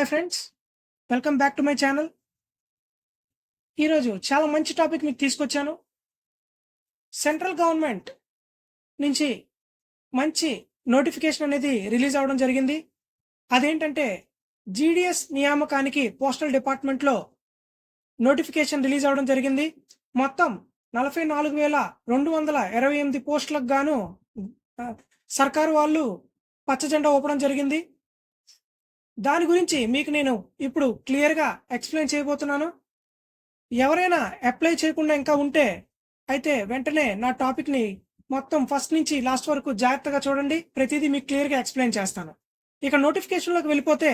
Hi friends welcome back to my channel ఈరోజు చాలా మంచి టాపిక్ మీకు తీసుకొచ్చాను. సెంట్రల్ గవర్నమెంట్ నుంచి మంచి నోటిఫికేషన్ అనేది రిలీజ్ అవ్వడం జరిగింది. అదేంటంటే జీడిఎస్ నియామకానికి పోస్టల్ డిపార్ట్మెంట్లో నోటిఫికేషన్ రిలీజ్ అవ్వడం జరిగింది. మొత్తం నలభై నాలుగు వేల రెండు వందల ఇరవై ఎనిమిది పోస్టులకు గాను సర్కారు వాళ్ళు పచ్చ జెండా ఊపడం జరిగింది. దాని గురించి మీకు నేను ఇప్పుడు క్లియర్గా ఎక్స్ప్లెయిన్ చేయబోతున్నాను. ఎవరైనా అప్లై చేయకుండా ఇంకా ఉంటే అయితే వెంటనే నా టాపిక్ని మొత్తం ఫస్ట్ నుంచి లాస్ట్ వరకు జాగ్రత్తగా చూడండి. ప్రతిదీ మీకు క్లియర్గా ఎక్స్ప్లెయిన్ చేస్తాను. ఇక నోటిఫికేషన్లోకి వెళ్ళిపోతే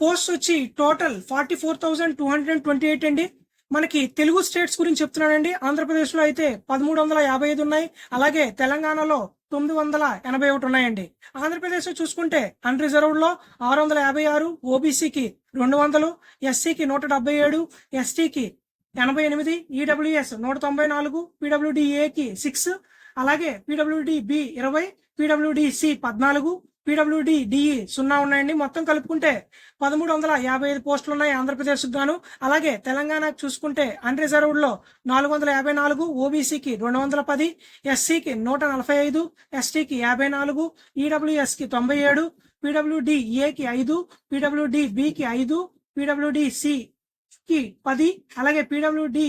పోస్ట్ వచ్చి total forty four thousand two hundred twenty eight అండి. మనకి తెలుగు స్టేట్స్ గురించి చెప్తున్నానండి ఆంధ్రప్రదేశ్లో అయితే పదమూడు వందల యాభై ఐదు ఉన్నాయి. అలాగే తెలంగాణలో తొమ్మిది వందల ఎనభై ఒకటి ఉన్నాయండి. ఆంధ్రప్రదేశ్ చూసుకుంటే అన్రిజర్వ్డ్లో ఆరు వందల యాభై ఆరు ఓబీసీకి రెండు వందలు ఎస్సీకి నూట డెబ్బై ఏడు ఎస్టీకి ఎనభై ఎనిమిది ఈడబ్ల్యూఎస్ నూట తొంభై నాలుగు పీడబ్ల్యూడిఏకి సిక్స్ అలాగే పీడబ్ల్యూడి బి ఇరవై పీడబ్ల్యూడిసి పద్నాలుగు పీడబ్ల్యూడి డిఈ సున్నా ఉన్నాయండి. మొత్తం కలుపుకుంటే పదమూడు వందల యాభై ఐదు పోస్టులు ఉన్నాయి ఆంధ్రప్రదేశ్ గాను. అలాగే తెలంగాణకు చూసుకుంటే అన్రిజర్వ్డ్లో నాలుగు వందల యాభై నాలుగు ఓబీసీకి రెండు వందల పది ఎస్సీకి నూట నలభై ఐదు ఎస్టీకి యాభై నాలుగు ఈడబ్ల్యూఎస్కి తొంభై ఏడు పీడబ్ల్యూడి ఏకి ఐదు పీడబ్ల్యూడి బికి ఐదు పీడబ్ల్యూడి కి పది అలాగే పీడబ్ల్యూడి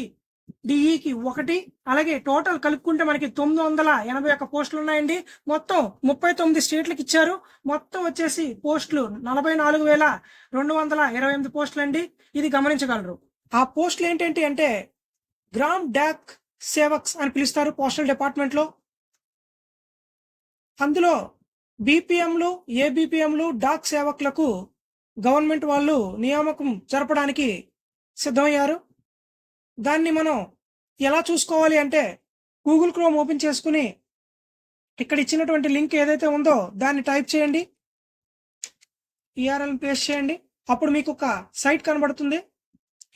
డిఈకి ఒకటి అలాగే టోటల్ కలుపుకుంటే మనకి తొమ్మిది వందల ఎనభై ఒక్క పోస్టులు ఉన్నాయండి మొత్తం ముప్పై తొమ్మిది స్టేట్లకు ఇచ్చారు. మొత్తం వచ్చేసి పోస్టులు నలభై నాలుగు వేల రెండు వందల ఇరవై ఎనిమిది పోస్టులు అండి ఇది గమనించగలరు. ఆ పోస్టులు ఏంటంటే అంటే గ్రామ్ డాక్ సేవక్స్ అని పిలుస్తారు పోస్టల్ డిపార్ట్మెంట్లో. అందులో బీపీఎంలు ఏబీపీఎంలు డాక్ సేవకులకు గవర్నమెంట్ వాళ్ళు నియామకం జరపడానికి సిద్ధమయ్యారు. దాన్ని మనం ఎలా చూసుకోవాలి అంటే గూగుల్ క్రోమ్ ఓపెన్ చేసుకుని ఇక్కడ ఇచ్చినటువంటి లింక్ ఏదైతే ఉందో దాన్ని టైప్ చేయండి. ఈఆర్ఎల్ పేస్ట్ చేయండి. అప్పుడు మీకు ఒక సైట్ కనబడుతుంది.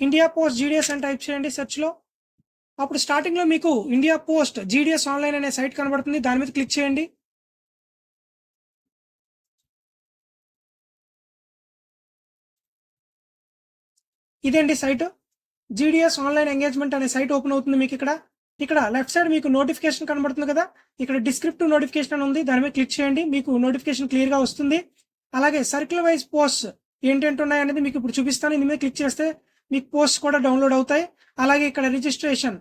ఇండియా పోస్ట్ జీడిఎస్ అని టైప్ చేయండి సెర్చ్లో అప్పుడు స్టార్టింగ్లో మీకు ఇండియా పోస్ట్ జీడిఎస్ ఆన్లైన్ అనే సైట్ కనబడుతుంది. దాని మీద క్లిక్ చేయండి. ఇదండి సైట్? జీడిఎస్ ఆన్లైన్ ఎంగేజ్మెంట్ అనే సైట్ ఓపెన్ అవుతుంది మీకు ఇక్కడ. ఇక్కడ లెఫ్ట్ సైడ్ మీకు నోటిఫికేషన్ కనబడుతుంది కదా? ఇక్కడ డిస్క్రిప్టివ్ నోటిఫికేషన్ అని ఉంది. దాని మీద క్లిక్ చేయండి. మీకు నోటిఫికేషన్ క్లియర్గా వస్తుంది. అలాగే సర్కిల్ వైజ్ పోస్ట్ ఏంటంటే ఉన్నాయనేది మీకు ఇప్పుడు చూపిస్తాను. ఇందు మీద క్లిక్ చేస్తే మీకు పోస్ట్ కూడా డౌన్లోడ్ అవుతాయి. అలాగే ఇక్కడ రిజిస్ట్రేషన్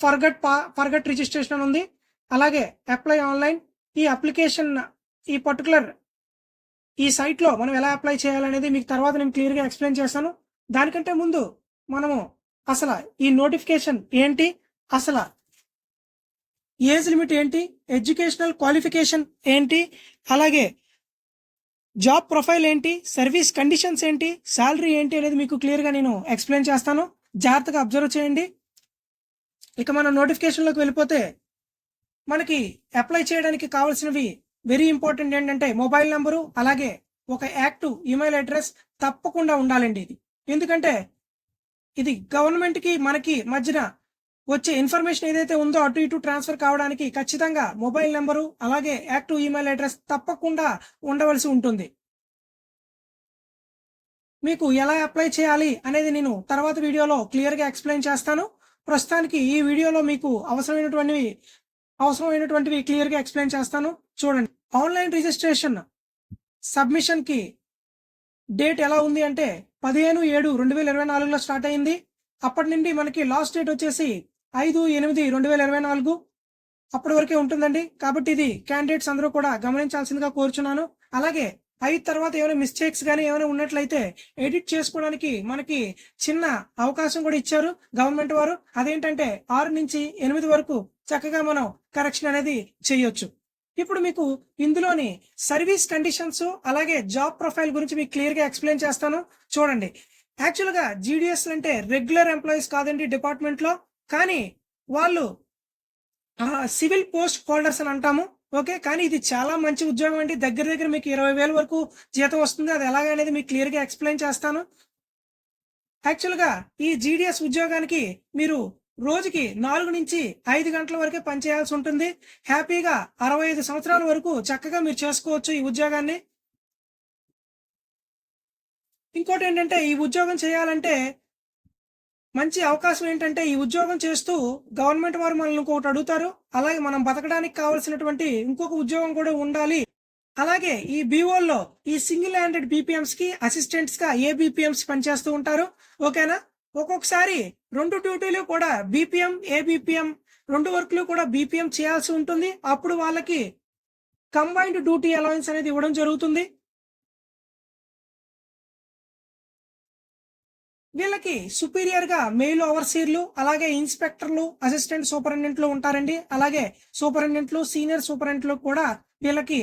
ఫర్గట్ పా ఫర్గట్ రిజిస్ట్రేషన్ అని ఉంది. అలాగే అప్లై ఆన్లైన్ ఈ అప్లికేషన్ ఈ పర్టికులర్ ఈ సైట్లో మనం ఎలా అప్లై చేయాలనేది మీకు తర్వాత నేను క్లియర్గా ఎక్స్ప్లెయిన్ చేస్తాను. దానికంటే ముందు మనము అసలు ఈ నోటిఫికేషన్ ఏంటి? అసలు ఏజ్ లిమిట్ ఏంటి? ఎడ్యుకేషనల్ క్వాలిఫికేషన్ ఏంటి? అలాగే జాబ్ ప్రొఫైల్ ఏంటి? సర్వీస్ కండిషన్స్ ఏంటి? శాలరీ ఏంటి అనేది మీకు క్లియర్గా నేను ఎక్స్ప్లెయిన్ చేస్తాను. జాగ్రత్తగా అబ్జర్వ్ చేయండి. ఇక మనం నోటిఫికేషన్లోకి వెళ్ళిపోతే మనకి అప్లై చేయడానికి కావాల్సినవి వెరీ ఇంపార్టెంట్ ఏంటంటే మొబైల్ నెంబరు అలాగే ఒక యాక్టివ్ ఈమెయిల్ అడ్రస్ తప్పకుండా ఉండాలండి ఇది. ఎందుకంటే ఇది గవర్నమెంట్కి మనకి మధ్యన వచ్చే ఇన్ఫర్మేషన్ ఏదైతే ఉందో అటు ఇటు ట్రాన్స్ఫర్ కావడానికి ఖచ్చితంగా మొబైల్ నెంబరు అలాగే యాక్టివ్ ఈమెయిల్ అడ్రస్ తప్పకుండా ఉండవలసి ఉంటుంది. మీకు ఎలా అప్లై చేయాలి అనేది నేను తర్వాత వీడియోలో క్లియర్గా ఎక్స్ప్లెయిన్ చేస్తాను. ప్రస్తుతానికి ఈ వీడియోలో మీకు అవసరమైనటువంటివి అవసరమైనటువంటివి క్లియర్గా ఎక్స్ప్లెయిన్ చేస్తాను. చూడండి. ఆన్లైన్ రిజిస్ట్రేషన్ సబ్మిషన్కి డేట్ ఎలా ఉంది అంటే పదిహేను ఏడు రెండు వేల ఇరవై నాలుగులో స్టార్ట్ అయింది. అప్పటి నుండి మనకి లాస్ట్ డేట్ వచ్చేసి ఐదు ఎనిమిది రెండు వేల ఇరవై నాలుగు. అప్పటి వరకే ఉంటుందండి. కాబట్టి ఇది క్యాండిడేట్స్ అందరూ కూడా గమనించాల్సిందిగా కోరుచున్నాను. అలాగే ఐదు తర్వాత ఏమైనా మిస్టేక్స్ కానీ ఏమైనా ఉన్నట్లయితే ఎడిట్ చేసుకోవడానికి మనకి చిన్న అవకాశం కూడా ఇచ్చారు గవర్నమెంట్ వారు. అదేంటంటే ఆరు నుంచి ఎనిమిది వరకు చక్కగా మనం కరెక్షన్ అనేది చేయొచ్చు. ఇప్పుడు మీకు ఇందులోని సర్వీస్ కండిషన్స్ అలాగే జాబ్ ప్రొఫైల్ గురించి మీకు క్లియర్గా ఎక్స్ప్లెయిన్ చేస్తాను. చూడండి. యాక్చువల్గా జీడిఎస్ అంటే రెగ్యులర్ ఎంప్లాయీస్ కాదండి డిపార్ట్మెంట్లో కానీ వాళ్ళు సివిల్ పోస్ట్ హోల్డర్స్ అని అంటాము ఓకే? కానీ ఇది చాలా మంచి ఉద్యోగం అండి. దగ్గర దగ్గర మీకు ఇరవై వేల వరకు జీతం వస్తుంది. అది ఎలాగనేది మీకు క్లియర్గా ఎక్స్ప్లెయిన్ చేస్తాను. యాక్చువల్గా ఈ జీడిఎస్ ఉద్యోగానికి మీరు రోజుకి నాలుగు నుంచి ఐదు గంటల వరకే పనిచేయాల్సి ఉంటుంది. హ్యాపీగా అరవై ఐదు సంవత్సరాల వరకు చక్కగా మీరు చేసుకోవచ్చు ఈ ఉద్యోగాన్ని. ఇంకోటి ఏంటంటే ఈ ఉద్యోగం చేయాలంటే మంచి అవకాశం ఏంటంటే ఈ ఉద్యోగం చేస్తూ గవర్నమెంట్ వారు మనల్ని ఇంకొకటి అడుగుతారు. అలాగే మనం బతకడానికి కావాల్సినటువంటి ఇంకొక ఉద్యోగం కూడా ఉండాలి. అలాగే ఈ బీఓల్లో ఈ సింగిల్ హ్యాండెడ్ బీపీఎంస్కి అసిస్టెంట్స్గా ఏ బీపీఎంస్ పనిచేస్తూ ఉంటారు. ఓకేనా? ఒక్కొక్కసారి రెండు డ్యూటీలు కూడా బీపీఎం ఏబీపీఎం రెండు వర్క్లు కూడా బీపీఎం చేయాల్సి ఉంటుంది. అప్పుడు వాళ్ళకి కంబైన్డ్ డ్యూటీ అలవెన్స్ అనేది ఇవ్వడం జరుగుతుంది. వీళ్ళకి సుపీరియర్గా మెయిల్ ఓవర్సీర్లు అలాగే ఇన్స్పెక్టర్లు అసిస్టెంట్ సూపరింటెండెంట్లు ఉంటారండి. అలాగే సూపరింటెండెంట్లు సీనియర్ సూపరింటెండెంట్లు కూడా వీళ్ళకి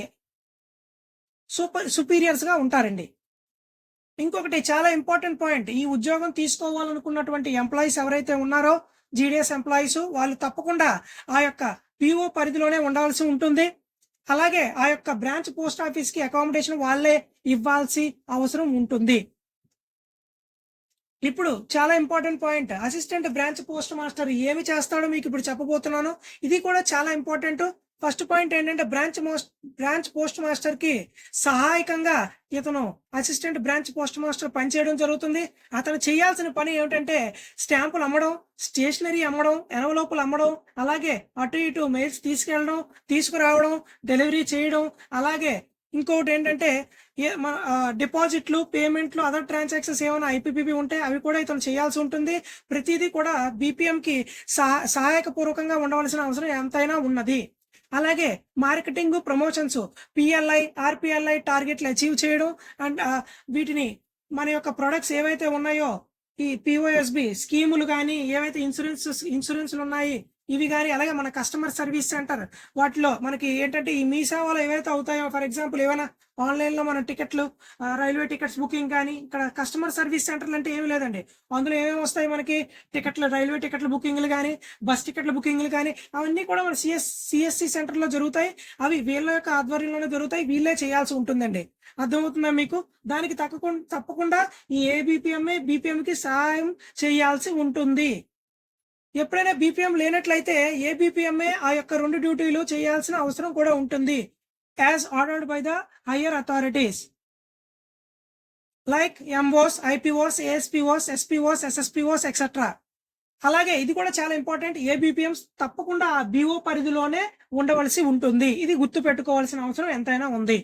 సూపర్ సుపీరియర్స్గా ఉంటారండి. ఇంకొకటి చాలా ఇంపార్టెంట్ పాయింట్. ఈ ఉద్యోగం తీసుకోవాలనుకున్నటువంటి ఎంప్లాయీస్ ఎవరైతే ఉన్నారో జీడిఎస్ ఎంప్లాయీస్ వాళ్ళు తప్పకుండా ఆ యొక్క పిఓ పరిధిలోనే ఉండాల్సి ఉంటుంది. అలాగే ఆ యొక్క బ్రాంచ్ పోస్ట్ ఆఫీస్కి అకామిడేషన్ వాళ్ళే ఇవ్వాల్సి అవసరం ఉంటుంది. ఇప్పుడు చాలా important point. Assistant branch post master ఏమి చేస్తాడో మీకు ఇప్పుడు చెప్పబోతున్నాను. ఇది కూడా చాలా ఇంపార్టెంట్. ఫస్ట్ పాయింట్ ఏంటంటే బ్రాంచ్ మోస్ట్ బ్రాంచ్ పోస్ట్ మాస్టర్కి సహాయకంగా ఇతను అసిస్టెంట్ బ్రాంచ్ పోస్ట్ మాస్టర్ పనిచేయడం జరుగుతుంది. అతను చేయాల్సిన పని ఏమిటంటే స్టాంపులు అమ్మడం స్టేషనరీ అమ్మడం ఎనవలోపులు అమ్మడం అలాగే అటు ఇటు మెయిల్స్ తీసుకెళ్ళడం తీసుకురావడం డెలివరీ చేయడం అలాగే ఇంకొకటి ఏంటంటే మన డిపాజిట్లు పేమెంట్లు అదర్ ట్రాన్సాక్షన్స్ ఏమైనా ఐపీపీబీ ఉంటే అవి కూడా ఇతను చేయాల్సి ఉంటుంది. ప్రతిదీ కూడా బీపీఎంకి సహా సహాయకపూర్వకంగా ఉండవలసిన అవసరం ఎంతైనా ఉన్నది. అలాగే మార్కెటింగ్ ప్రమోషన్స్ పిఎల్ఐ ఆర్పిఎల్ఐ టార్గెట్లు అచీవ్ చేయడం అండ్ వీటిని మన యొక్క ప్రొడక్ట్స్ ఏవైతే ఉన్నాయో ఈ పిఓఎస్బి స్కీములు కానీ ఏవైతే ఇన్సూరెన్స్ ఇన్సూరెన్స్లు ఉన్నాయి ఇవి కానీ అలాగే మన కస్టమర్ సర్వీస్ సెంటర్ వాటిలో మనకి ఏంటంటే ఈ మీ సేవలు ఏవైతే అవుతాయో ఫర్ ఎగ్జాంపుల్ ఏమైనా ఆన్లైన్లో మన టికెట్లు రైల్వే టికెట్స్ బుకింగ్ కానీ ఇక్కడ కస్టమర్ సర్వీస్ సెంటర్లు అంటే ఏమి లేదండి. అందులో ఏమేమి వస్తాయి మనకి? టికెట్లు రైల్వే టికెట్ల బుకింగ్లు కానీ బస్ టికెట్ల బుకింగ్లు కానీ అవన్నీ కూడా మన సిఎస్ సిఎస్సి సెంటర్లో జరుగుతాయి. అవి వీళ్ళ యొక్క ఆధ్వర్యంలోనే జరుగుతాయి. వీళ్ళే చేయాల్సి ఉంటుందండి. అర్థమవుతుందా మీకు? దానికి తప్పకుండా తప్పకుండా ఈ ఏబిపిఎంఏ బీపీఎంకి సహాయం చేయాల్సి ఉంటుంది. ఎప్పుడైనా బీపీఎం లేనట్లయితే ఏ బీపీఎంఏ ఆ యొక్క రెండు డ్యూటీలు చేయాల్సిన అవసరం కూడా ఉంటుంది. As ordered by the higher authorities like MOs IPOs ASPOs SPOs SSPOs etcetera అలాగే ఇది కూడా చాలా ఇంపార్టెంట్ ఏ బీపీఎంస్ తప్పకుండా ఆ బీఓ పరిధిలోనే ఉండవలసి ఉంటుంది. ఇది గుర్తు పెట్టుకోవాల్సిన అవసరం ఎంతైనా ఉంది.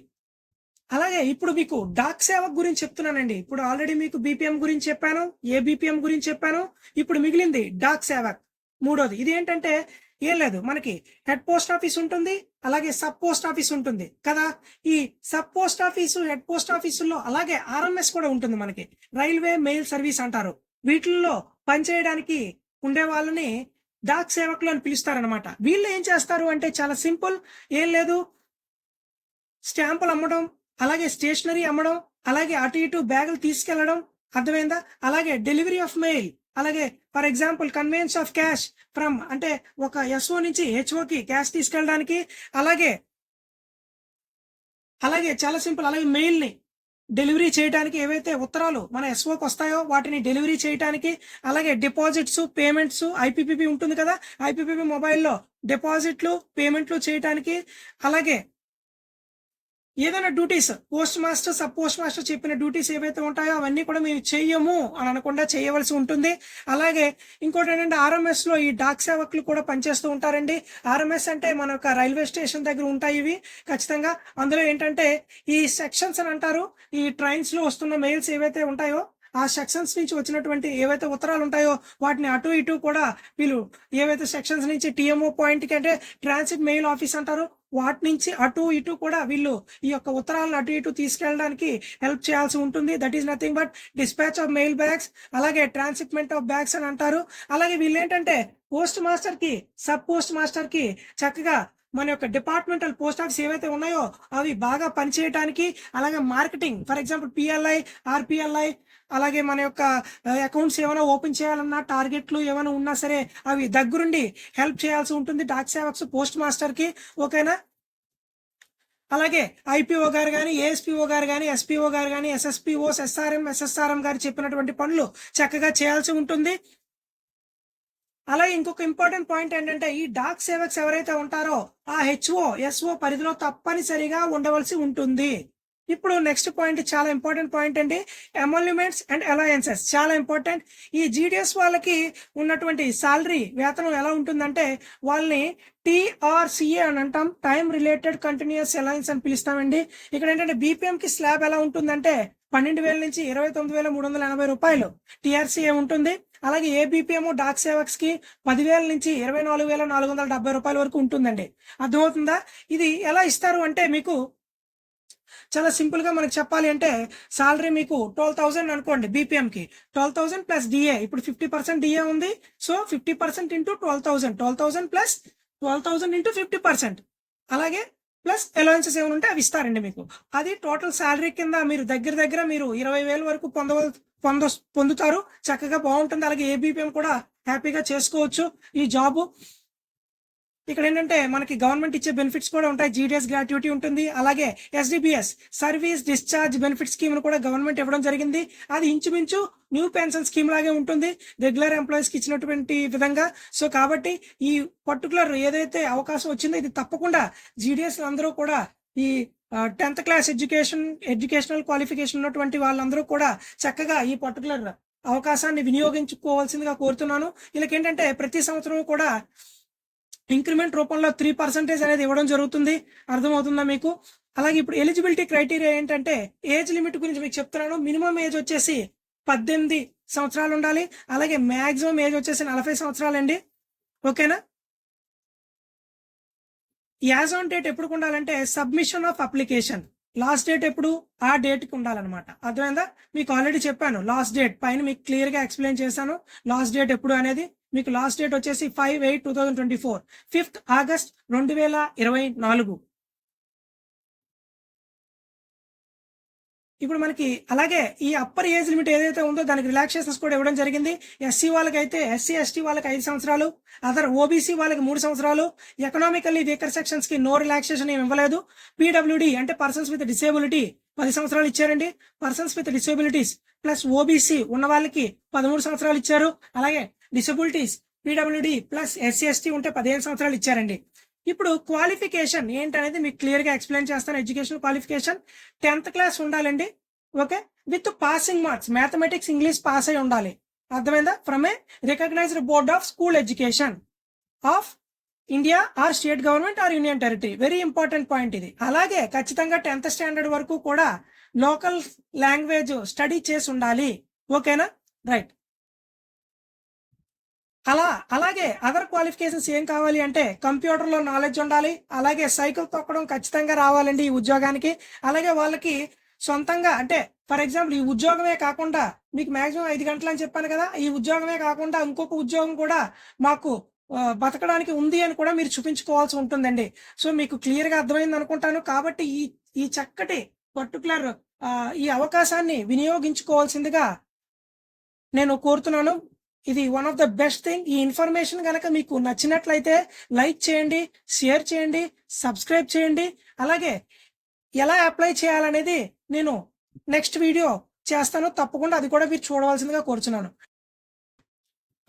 అలాగే ఇప్పుడు మీకు డాక్ సేవక్ గురించి చెప్తున్నానండి. ఇప్పుడు ఆల్రెడీ మీకు బీపీఎం గురించి చెప్పాను ఏ బీపీఎం గురించి చెప్పాను ఇప్పుడు మిగిలింది డాక్ సేవక్. మూడోది ఇది ఏంటంటే ఏం లేదు మనకి హెడ్ పోస్ట్ ఆఫీస్ ఉంటుంది అలాగే సబ్ పోస్ట్ ఆఫీస్ ఉంటుంది కదా? ఈ sub post office head post ఆఫీసుల్లో అలాగే ఆర్ఎంఎస్ కూడా ఉంటుంది మనకి. రైల్వే మెయిల్ సర్వీస్ అంటారు. వీటిల్లో పనిచేయడానికి ఉండే వాళ్ళని డాక్ సేవకులు అని పిలుస్తారనమాట వీళ్ళు ఏం చేస్తారు అంటే చాలా సింపుల్ ఏం లేదు స్టాంపులు అమ్మడం అలాగే స్టేషనరీ అమ్మడం అలాగే అటు ఇటు బ్యాగులు తీసుకెళ్ళడం అర్థమైందా? అలాగే డెలివరీ ఆఫ్ మెయిల్ అలాగే for example conveyance of cash from అంటే ఒక ఎస్ఓ నుంచి హెచ్ఓకి క్యాష్ తీసుకెళ్ళడానికి అలాగే అలాగే చాలా సింపుల్ అలాగే మెయిల్ని డెలివరీ చేయడానికి ఏవైతే ఉత్తరాలు మన ఎస్ఓకి వస్తాయో వాటిని డెలివరీ చేయడానికి అలాగే డిపాజిట్స్ పేమెంట్స్ ఐపీపీబీ ఉంటుంది కదా ఐపీపీబీ మొబైల్లో డిపాజిట్లు పేమెంట్లు చేయడానికి అలాగే ఏదైనా duties post master sub post master చెప్పిన డ్యూటీస్ ఏవైతే ఉంటాయో అవన్నీ కూడా మేము చెయ్యము అని అనకుండా చేయవలసి ఉంటుంది. అలాగే ఇంకోటి ఏంటంటే ఆర్ఎంఎస్లో ఈ డాక్ సేవకులు కూడా పనిచేస్తూ ఉంటారండి. ఆర్ఎంఎస్ అంటే మన యొక్క రైల్వే స్టేషన్ దగ్గర ఉంటాయి ఇవి. ఖచ్చితంగా అందులో ఏంటంటే ఈ సెక్షన్స్ అని అంటారు. ఈ ట్రైన్స్లో వస్తున్న మెయిల్స్ ఏవైతే ఉంటాయో ఆ సెక్షన్స్ నుంచి వచ్చినటువంటి ఏవైతే ఉత్తరాలు ఉంటాయో వాటిని అటు ఇటు కూడా వీళ్ళు ఏవైతే సెక్షన్స్ నుంచి టిఎంఓ పాయింట్కి అంటే ట్రాన్సిట్ మెయిల్ ఆఫీస్ అంటారు వాటి నుంచి అటు ఇటు కూడా వీళ్ళు ఈ యొక్క ఉత్తరాలను అటు ఇటు తీసుకెళ్ళడానికి హెల్ప్ చేయాల్సి ఉంటుంది. That is nothing but dispatch of mail bags అలాగే ట్రాన్స్షిప్మెంట్ ఆఫ్ బ్యాగ్స్ అని అంటారు. అలాగే వీళ్ళు ఏంటంటే పోస్ట్ మాస్టర్కి సబ్ పోస్ట్ మాస్టర్కి చక్కగా మన యొక్క డిపార్ట్మెంటల్ పోస్ట్ ఆఫీస్ ఏవైతే ఉన్నాయో అవి బాగా పనిచేయడానికి అలాగే marketing for example PLI RPLI అలాగే మన యొక్క అకౌంట్స్ ఏమైనా ఓపెన్ చేయాలన్నా టార్గెట్లు ఏమైనా ఉన్నా సరే అవి దగ్గరుండి హెల్ప్ చేయాల్సి ఉంటుంది డాక్ సేవక్స్ పోస్ట్ మాస్టర్కి. ఓకేనా? అలాగే ఐపీఓ గారు కానీ ఏఎస్పీఓ గారు కానీ ఎస్పీఓ గారు కానీ ఎస్ఎస్పీఓస్ ఎస్ఆర్ఎం ఎస్ఎస్ఆర్ఎం గారు చెప్పినటువంటి పనులు చక్కగా చేయాల్సి ఉంటుంది. అలాగే ఇంకొక ఇంపార్టెంట్ పాయింట్ ఏంటంటే ఈ డాక్ సేవక్స్ ఎవరైతే ఉంటారో ఆ హెచ్ఓ ఎస్ఓ పరిధిలో తప్పనిసరిగా ఉండవలసి ఉంటుంది. ఇప్పుడు నెక్స్ట్ పాయింట్ చాలా ఇంపార్టెంట్ పాయింట్ అండి ఎమోల్యుమెంట్స్ అండ్ అలయన్సెస్ చాలా ఇంపార్టెంట్ ఈ జీడిఎస్ వాళ్ళకి ఉన్నటువంటి శాలరీ వేతనం ఎలా ఉంటుందంటే వాళ్ళని టీఆర్సీఏ అని అంటాం. టైం రిలేటెడ్ కంటిన్యూస్ అలయన్స్ అని పిలుస్తామండి. ఇక్కడ ఏంటంటే బీపీఎంకి స్లాబ్ ఎలా ఉంటుందంటే పన్నెండు వేల నుంచి ఇరవై తొమ్మిది వేల మూడు వందల ఎనభై రూపాయలు టీఆర్సీఏ ఉంటుంది. అలాగే ఏ డాక్ సేవక్స్కి పదివేల నుంచి ఇరవై నాలుగు వేల నాలుగు వందల డెబ్బై రూపాయల వరకు ఉంటుందండి. అర్థమవుతుందా? ఇది ఎలా ఇస్తారు అంటే మీకు చాలా సింపుల్గా చెప్పాలి అంటే సాలరీ మీకు ట్వెల్వ్ థౌసండ్ అనుకోండి బీపీఎం కి. ట్వెల్వ్ థౌసండ్ ప్లస్ డిఏ ఇప్పుడు ఫిఫ్టీ పర్సెంట్ డిఏ ఉంది. So fifty percent into twelve thousand. Twelve thousand plus twelve thousand into fifty percent. అలాగే ప్లస్ అలవెన్సెస్ ఏమైనా ఉంటే అవి ఇస్తారండి మీకు. అది టోటల్ శాలరీ కింద మీరు దగ్గర దగ్గర మీరు ఇరవై వేల వరకు పొందవల్ పొంద పొందుతారు. చక్కగా బాగుంటుంది. అలాగే ఏబిపిఎం కూడా హ్యాపీగా చేసుకోవచ్చు. ఈ జాబ్ ఇక్కడ ఏంటంటే మనకి గవర్నమెంట్ ఇచ్చే బెనిఫిట్స్ కూడా ఉంటాయి. జీడిఎస్ గ్రాట్యుటీ ఉంటుంది. అలాగే SDBS service discharge benefit scheme కూడా గవర్నమెంట్ ఇవ్వడం జరిగింది. అది ఇంచుమించు న్యూ పెన్షన్ స్కీమ్ లాగే ఉంటుంది. రెగ్యులర్ ఎంప్లాయీస్కి ఇచ్చినటువంటి విధంగా. సో కాబట్టి ఈ పర్టికులర్ ఏదైతే అవకాశం వచ్చిందో ఇది తప్పకుండా జీడిఎస్ అందరూ కూడా ఈ tenth class education educational qualification ఉన్నటువంటి వాళ్ళందరూ కూడా చక్కగా ఈ పర్టికులర్ అవకాశాన్ని వినియోగించుకోవాల్సిందిగా కోరుతున్నాను. వీళ్ళకి ఏంటంటే ప్రతి సంవత్సరం కూడా ఇంక్రిమెంట్ రూపంలో త్రీ పర్సెంటేజ్ అనేది ఇవ్వడం జరుగుతుంది. అర్థమవుతుందా మీకు? అలాగే ఇప్పుడు ఎలిజిబిలిటీ క్రైటీరియా ఏంటంటే ఏజ్ లిమిట్ గురించి మీకు చెప్తున్నాను. మినిమం ఏజ్ వచ్చేసి పద్దెనిమిది సంవత్సరాలు ఉండాలి. అలాగే మ్యాక్సిమం ఏజ్ వచ్చేసి నలభై సంవత్సరాలండి. ఓకేనా? యాజ్ ఆన్ డేట్ ఎప్పుడు ఉండాలంటే submission of application. Last date ఎప్పుడు? ఆ డేట్కి ఉండాలన్నమాట. అర్థమైందా? మీకు ఆల్రెడీ చెప్పాను లాస్ట్ డేట్. పైన మీకు క్లియర్గా ఎక్స్ప్లెయిన్ చేశాను లాస్ట్ డేట్ ఎప్పుడు అనేది. మీకు లాస్ట్ డేట్ వచ్చేసి five eight two thousand twenty four fifth August రెండు వేల ఇరవై నాలుగు. ఇప్పుడు మనకి అలాగే ఈ అప్పర్ ఏజ్ లిమిట్ ఏదైతే ఉందో దానికి రిలాక్సేషన్స్ కూడా ఇవ్వడం జరిగింది. ఎస్సీ వాళ్ళకి అయితే ఎస్సీ ఎస్టీ వాళ్ళకి ఐదు సంవత్సరాలు అదర్ ఓబీసీ వాళ్ళకి మూడు సంవత్సరాలు. ఎకనామికల్లీ వీకర్ సెక్షన్స్కి నో రిలాక్సేషన్ ఏమి ఇవ్వలేదు. పీడబ్ల్యూడి అంటే పర్సన్స్ విత్ డిసేబిలిటీ పది సంవత్సరాలు ఇచ్చారండి. Persons with disabilities plus OBC ఉన్న వాళ్ళకి పదమూడు సంవత్సరాలు ఇచ్చారు. అలాగే disabilities PWD plus SC ST ఉంటే పదిహేను సంవత్సరాలు ఇచ్చారండి. ఇప్పుడు క్వాలిఫికేషన్ ఏంటనేది మీకు క్లియర్గా ఎక్స్ప్లెయిన్ చేస్తాను. ఎడ్యుకేషన్ క్వాలిఫికేషన్ టెన్త్ క్లాస్ ఉండాలండి. Okay with passing marks mathematics English pass అయి ఉండాలి. అర్థమైందా? From a recognised board of school education of India or state government or union territory very important point ఇది. అలాగే ఖచ్చితంగా టెన్త్ స్టాండర్డ్ వరకు కూడా local language study చేసి ఉండాలి. ఓకేనా రైట్ అలా అలాగే అదర్ క్వాలిఫికేషన్స్ ఏం కావాలి అంటే కంప్యూటర్లో నాలెడ్జ్ ఉండాలి అలాగే సైకిల్ తొక్కడం ఖచ్చితంగా రావాలండి ఈ ఉద్యోగానికి. అలాగే వాళ్ళకి సొంతంగా అంటే ఫర్ ఎగ్జాంపుల్ ఈ ఉద్యోగమే కాకుండా మీకు మాక్సిమం ఐదు గంటలు అని చెప్పాను కదా ఈ ఉద్యోగమే కాకుండా ఇంకొక ఉద్యోగం కూడా మాకు బతకడానికి ఉంది అని కూడా మీరు చూపించుకోవాల్సి ఉంటుందండి. సో మీకు క్లియర్గా అర్థమైంది అనుకుంటాను. కాబట్టి ఈ ఈ చక్కటి పర్టికులర్ ఈ అవకాశాన్ని వినియోగించుకోవాల్సిందిగా నేను కోరుతున్నాను. ఇది one of the best thing ఈ ఇన్ఫర్మేషన్ కనుక మీకు నచ్చినట్లయితే లైక్ చేయండి షేర్ చేయండి సబ్స్క్రైబ్ చేయండి. అలాగే ఎలా అప్లై చేయాలనేది నేను నెక్స్ట్ వీడియో చేస్తాను. తప్పకుండా అది కూడా మీరు చూడవలసిందిగా కోరుచున్నాను.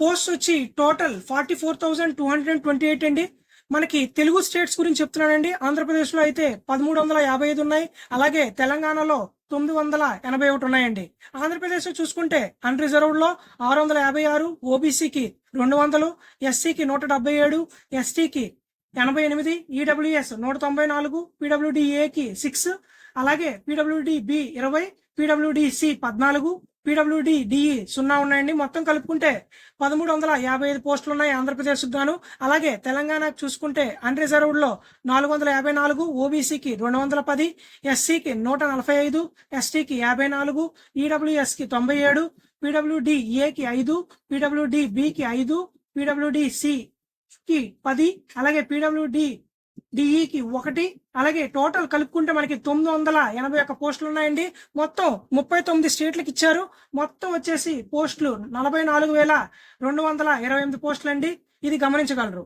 పోస్ట్ వచ్చి total forty four thousand two hundred and twenty eight అండి. మనకి తెలుగు స్టేట్స్ గురించి చెప్తున్నానండి ఆంధ్రప్రదేశ్లో అయితే పదమూడు వందల యాభై ఐదు ఉన్నాయి. అలాగే తెలంగాణలో తొమ్మిది వందల ఎనభై ఒకటి ఉన్నాయండి. ఆంధ్రప్రదేశ్లో చూసుకుంటే అన్రిజర్వ్డ్లో ఆరు వందల యాభై ఆరు ఓబీసీకి రెండు వందలు ఎస్సీకి నూట డెబ్బై ఏడు ఎస్టీకి ఎనభై ఎనిమిది ఈడబ్ల్యూఎస్ నూట తొంభై నాలుగు పీడబ్ల్యూడిఏకి సిక్స్ అలాగే పీడబ్ల్యూడి బి ఇరవై పీడబ్ల్యూడిసి పద్నాలుగు పీడబ్ల్యూడి డిఈ సున్నా ఉన్నాయండి. మొత్తం కలుపుకుంటే పదమూడు వందల యాభై ఐదు పోస్టులు ఉన్నాయి ఆంధ్రప్రదేశ్ గాను అలాగే తెలంగాణ చూసుకుంటే అన్రిజర్వ్డ్లో నాలుగు వందల యాభై నాలుగు ఓబీసీకి రెండు వందల పది ఎస్సీకి నూట నలభై ఐదు ఎస్టీకి యాభై నాలుగు ఈడబ్ల్యూఎస్కి తొంభై ఏడు పీడబ్ల్యూడి ఏకి ఐదు పీడబ్ల్యూడి బికి ఐదు పీడబ్ల్యూడి సి కి పది అలాగే పీడబ్ల్యూడి డిఈకి ఒకటి అలాగే టోటల్ కలుపుకుంటే మనకి తొమ్మిది వందల ఎనభై ఒక్క పోస్టులు ఉన్నాయండి మొత్తం ముప్పై తొమ్మిది స్టేట్లకు ఇచ్చారు. మొత్తం వచ్చేసి పోస్టులు నలభై నాలుగు వేల రెండు వందల ఇరవై ఎనిమిది పోస్టులు అండి ఇది గమనించగలరు.